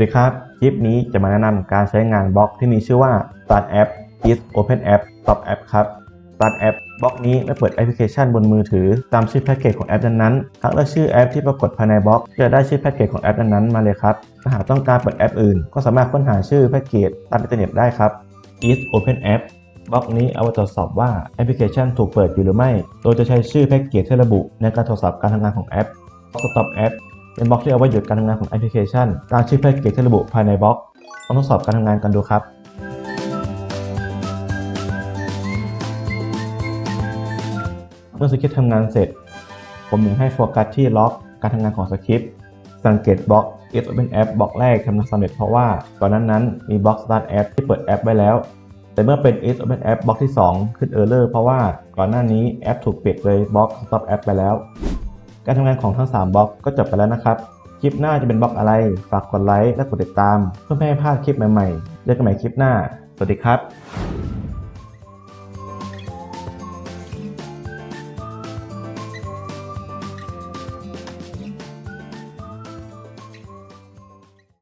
วัสดีครับ คลิปนี้จะมาแนะนำการใช้งานบล็อกที่มีชื่อว่า Start App is Open App Stop App ครับ Start App บล็อกนี้ไม่เปิดแอปพลิเคชันบนมือถือ ตามชื่อแพ็กเกจของแอปนั้นๆ หากเลือกชื่อแอปที่ปรากฏภายในบล็อกจะได้ชื่อแพ็กเกจของแอปนั้นๆ มาเลยครับ ถ้าหากต้องการเปิดแอปอื่น ก็สามารถค้นหาชื่อแพ็กเกจตามอินเทอร์เน็ตได้ครับ is Open App บล็อกนี้เอาไว้ตรวจสอบว่าแอปพลิเคชันถูกเปิดอยู่หรือไม่ โดยจะใช้ชื่อแพ็กเกจที่ระบุในการตรวจสอบการทำงานของแอป Stop App เป็นบล็อกที่เอาไว้หยุดการทำงานของแอปพลิเคชันตามชื่อแพ็กเกจที่ระบุภายในบล็อกลองทดสอบการทำงานกันดูครับเมื่อสคริปต์ทำงานเสร็จ ผมยังให้โฟกัสที่ล็อกการทำงานของสคริปต์สังเกตบล็อก is open app บล็อกแรกทำงานสำเร็จเพราะว่าก่อนนั้นนั้นมีบล็อก start app ที่เปิดแอปไว้แล้ว แต่เมื่อเป็น is open app บล็อกที่ 2 ขึ้น error เพราะว่าก่อนหน้านี้แอปถูกปิดเลยบล็อก stop app ไปแล้ว การทำงานของทั้ง 3บล็อกก็จบไปแล้วนะครับ คลิปหน้าจะเป็นบล็อกอะไร ฝากกดไลค์และกดติดตาม เพื่อไม่ให้พลาดคลิปใหม่ๆเจอกันใหม่คลิปหน้า สวัสดีครับ